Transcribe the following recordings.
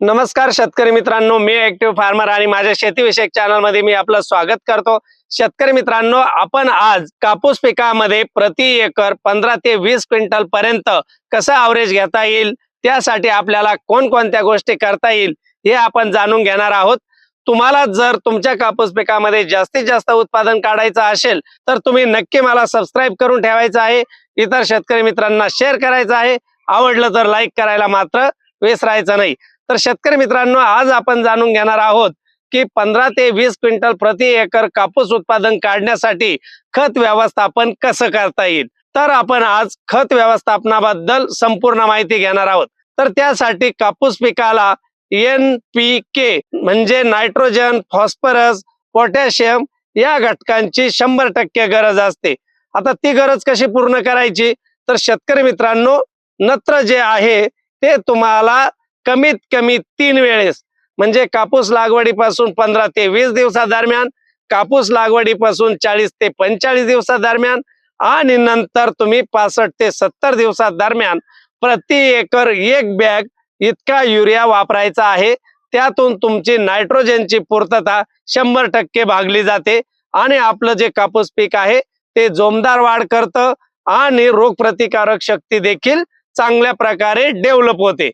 नमस्कार शेतकरी मित्रांनो मी ऍक्टिव्ह फार्मर आणि माझ्या शेतीविषयक चॅनलमध्ये मी आपलं स्वागत करतो. शेतकरी मित्रांनो आपण आज कापूस पिकामध्ये प्रति एकर पंधरा ते वीस क्विंटल पर्यंत कसं अवरेज घेता येईल? त्यासाठी आपल्याला कोणकोणत्या गोष्टी करता येईल? हे आपण जाणून घेणार आहोत. तुम्हाला जर तुमच्या कापूस पिकामध्ये जास्तीत जास्त उत्पादन काढायचं असेल तर तुम्ही नक्की मला सबस्क्राईब करून ठेवायचं आहे. इतर शेतकरी मित्रांना शेअर करायचं आहे. आवडलं तर लाईक करायला मात्र विसरायचं नाही. तर शेतकरी मित्रांनो आज आपण जाणून घेणार आहोत की पंधरा ते वीस क्विंटल प्रति एकर कापूस उत्पादन काढण्यासाठी खत व्यवस्थापन कसं करता येईल? तर आपण आज खत व्यवस्थापनाबद्दल संपूर्ण माहिती घेणार आहोत. तर त्यासाठी कापूस पिकाला एन पी के म्हणजे नायट्रोजन फॉस्फरस पोटॅशियम या घटकांची शंभर टक्के गरज असते. आता ती गरज कशी पूर्ण करायची? तर शेतकरी मित्रांनो नत्र जे आहे ते तुम्हाला कमीत कमी तीन वेळेस. म्हणजे कापूस लागवडीपासून पंधरा ते वीस दिवसादरम्यान कापूस लागवडीपासून चाळीस ते पंचेचाळीस दिवसादरम्यान आणि नंतर तुम्ही पासष्ट ते सत्तर दिवसादरम्यान प्रति एकर एक बॅग इतका युरिया वापरायचा आहे. त्यातून तुमची नायट्रोजनची पूर्तता शंभर टक्के भागली जाते आणि आपलं जे कापूस पीक आहे ते जोमदार वाढ करतं आणि रोगप्रतिकारक शक्ती देखील चांगल्या प्रकारे डेव्हलप होते.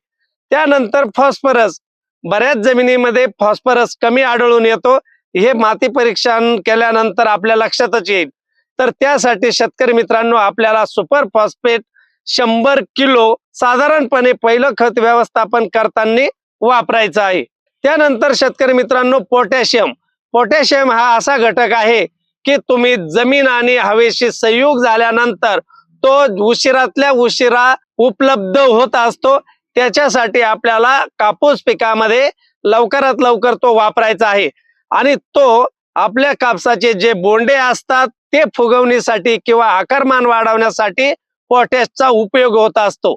त्यानंतर फॉस्फरस. बऱ्याच जमिनीमध्ये फॉस्फरस कमी आढळून येतो. हे माती परीक्षण केल्यानंतर आपल्या लक्षातच येईल. तर त्यासाठी शेतकरी मित्रांनो आपल्याला सुपर फॉस्फेट शंभर किलो साधारणपणे पहिलं खत व्यवस्थापन करताना वापरायचं आहे. त्यानंतर शेतकरी मित्रांनो पोटॅशियम. पोटॅशियम हा असा घटक आहे की तुम्ही जमीन आणि हवेशी संयोग झाल्यानंतर तो उशिरातल्या उशिरा उपलब्ध होत असतो. त्याच्यासाठी आपल्याला कापूस पिकामध्ये लवकरात लवकर तो वापरायचा आहे. आणि तो आपल्या कापसाचे जे बोंडे असतात ते फुगवण्यासाठी किंवा आकारमान वाढवण्यासाठी पोटॅशचा उपयोग होत असतो.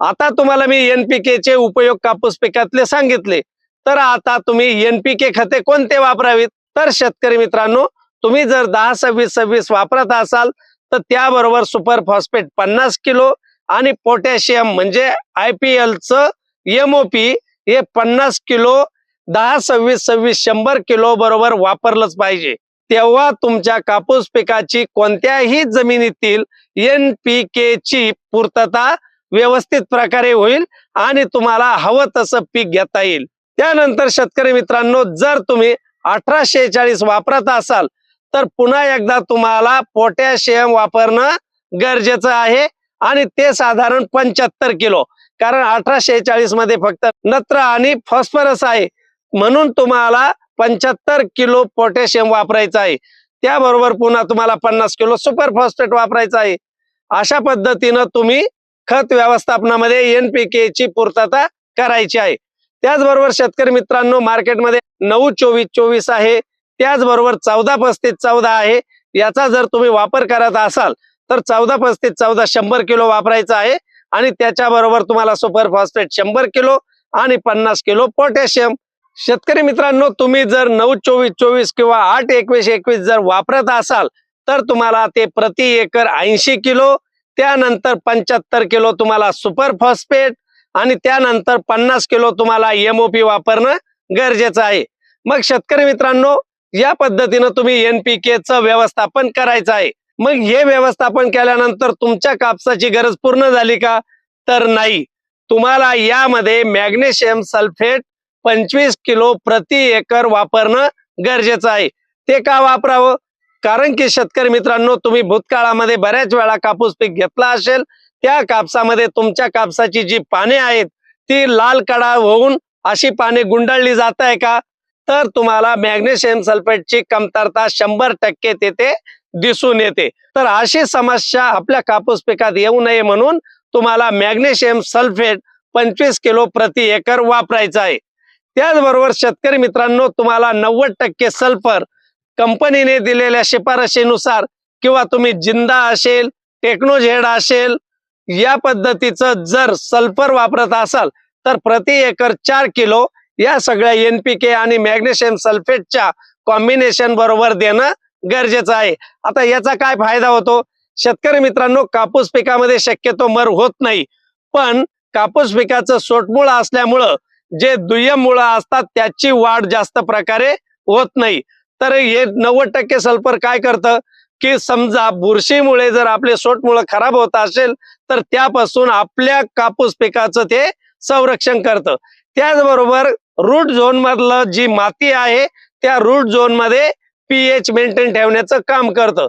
आता तुम्हाला मी एनपीके चे उपयोग कापूस पिकातले सांगितले. तर आता तुम्ही एनपीके खते कोणते वापरावीत? तर शेतकरी मित्रांनो तुम्ही जर दहा सव्वीस सव्वीस वापरत असाल तर त्याबरोबर सुपर फॉस्फेट पन्नास किलो आणि पोटॅशियम म्हणजे आय पी एलचं एमओपी हे पन्नास किलो दहा सव्वीस सव्वीस शंभर किलो बरोबर वापरलंच पाहिजे. तेव्हा तुमच्या कापूस पिकाची कोणत्याही जमिनीतील एन पी के ची पूर्तता व्यवस्थित प्रकारे होईल आणि तुम्हाला हवं तसं पीक घेता येईल. त्यानंतर शेतकरी मित्रांनो जर तुम्ही अठरा शेहेचाळीस वापरत असाल तर पुन्हा एकदा तुम्हाला पोटॅशियम वापरणं गरजेचं आहे. आणि ते साधारण पंच्याहत्तर किलो. कारण अठराशे मध्ये फक्त नत्र आणि फॉस्फरस आहे. म्हणून तुम्हाला पंच्याहत्तर किलो पोटॅशियम वापरायचं आहे. त्याबरोबर पुन्हा तुम्हाला पन्नास किलो सुपर फॉस्फेट वापरायचं आहे. अशा पद्धतीनं तुम्ही खत व्यवस्थापनामध्ये एनपीके ची पूर्तता करायची आहे. त्याचबरोबर शेतकरी मित्रांनो मार्केटमध्ये नऊ चोवीस चोवीस आहे. त्याचबरोबर चौदा पस्तीस चौदा आहे. याचा जर तुम्ही वापर करत असाल तर चौदा पस्तीस चौदा शंभर किलो वापरायचा आहे. आणि त्याच्याबरोबर तुम्हाला सुपर फॉस्फेट शंभर किलो आणि पन्नास किलो पोटॅशियम. शेतकरी मित्रांनो तुम्ही जर नऊ चोवीस चोवीस किंवा आठ एकवीस एकवीस जर वापरत असाल तर तुम्हाला ते प्रति एकर ऐंशी किलो त्यानंतर पंच्याहत्तर किलो तुम्हाला सुपर फॉस्फेट आणि त्यानंतर पन्नास किलो तुम्हाला एमओपी वापरणं गरजेचं आहे. मग शेतकरी मित्रांनो या पद्धतीनं तुम्ही एनपीके व्यवस्थापन करायचं आहे. मग हे व्यवस्थापन केल्यानंतर तुमच्या कापसाची गरज पूर्ण झाली का? तर नाही. तुम्हाला यामध्ये मॅग्नेशियम सल्फेट पंचवीस किलो प्रति एकर वापरणं गरजेचं आहे. ते का वापरावं? कारण की शेतकरी मित्रांनो तुम्ही भूतकाळामध्ये बऱ्याच वेळा कापूस पीक घेतला असेल त्या कापसामध्ये तुमच्या कापसाची जी पाने आहेत ती लाल कडा होऊन अशी पाने गुंडाळली जात आहे का? तर तुम्हाला मॅग्नेशियम सल्फेटची कमतरता शंभर टक्के तेथे दिसून येते. तर अशी समस्या आपल्या कापूस पिकात येऊ नये म्हणून तुम्हाला मॅग्नेशियम सल्फेट पंचवीस किलो प्रति एकर वापरायचं आहे. त्याचबरोबर शेतकरी मित्रांनो तुम्हाला नव्वद टक्के सल्फर कंपनीने दिलेल्या शिफारशीनुसार किंवा तुम्ही जिंदा असेल टेक्नोझेड असेल या पद्धतीचं जर सल्फर वापरत असाल तर प्रति एकर चार किलो या सगळ्या एनपीके आणि मॅग्नेशियम सल्फेटच्या कॉम्बिनेशन बरोबर देणं गरजेचं आहे. आता याचा काय फायदा होतो? शेतकरी मित्रांनो कापूस पिकामध्ये शक्यतो मर होत नाही. पण कापूस पिकाचं सोटमुळं असल्यामुळं जे दुय्यम मुळं असतात त्याची वाढ जास्त प्रकारे होत नाही. तर हे नव्वद टक्के सल्फर काय करतं? की समजा बुरशीमुळे जर आपले सोटमुळं खराब होत असेल तर त्यापासून आपल्या कापूस पिकाचं ते संरक्षण करतं. त्याचबरोबर रूट झोन मधलं जी माती आहे त्या रूट झोनमध्ये पीएच मेंटेन ठेवण्याचं काम करतं.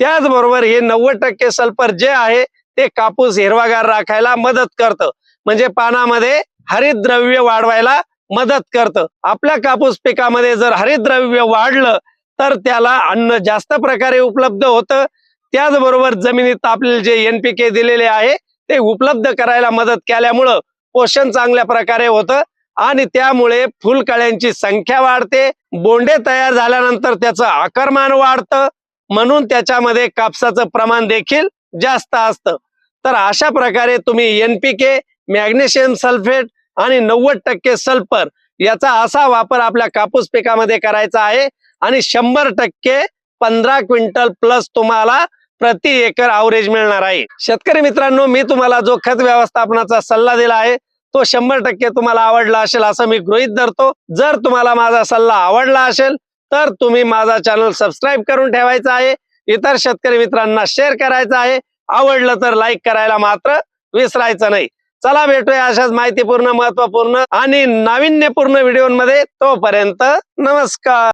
त्याचबरोबर हे नव्वद टक्के सल्फर जे आहे ते कापूस हिरवागार राखायला मदत करतं. म्हणजे पानामध्ये हरितद्रव्य वाढवायला मदत करतं. आपल्या कापूस पिकामध्ये जर हरितद्रव्य वाढलं तर त्याला अन्न जास्त प्रकारे उपलब्ध होतं. त्याचबरोबर जमिनीत आपल्याला जे एनपीके दिलेले आहे ते उपलब्ध करायला मदत केल्यामुळं पोषण चांगल्या प्रकारे होतं. आणि त्यामुळे फुलकळ्यांची संख्या वाढते. बोंडे तयार झाल्यानंतर त्याचं आकारमान वाढतं. म्हणून त्याच्यामध्ये कापसाचं प्रमाण देखील जास्त असतं. तर अशा प्रकारे तुम्ही एनपीके मॅग्नेशियम सल्फेट आणि नव्वद टक्के सल्फर याचा असा वापर आपल्या कापूस पिकामध्ये करायचा आहे. आणि शंभर टक्के पंधरा क्विंटल प्लस तुम्हाला प्रति एकर अवरेज मिळणार आहे. शेतकरी मित्रांनो मी तुम्हाला जो खत व्यवस्थापनाचा सल्ला दिला आहे तो शंभर टक्के तुम्हाला आवडला असेल असं मी गृहीत धरतो. जर तुम्हाला माझा सल्ला आवडला असेल तर तुम्ही माझा चॅनल सबस्क्राईब करून ठेवायचा आहे. इतर शेतकरी मित्रांना शेअर करायचं आहे. आवडलं तर लाईक करायला मात्र विसरायचं नाही. चला भेटूया अशाच माहितीपूर्ण महत्त्वपूर्ण आणि नाविन्यपूर्ण व्हिडिओमध्ये तोपर्यंत नमस्कार.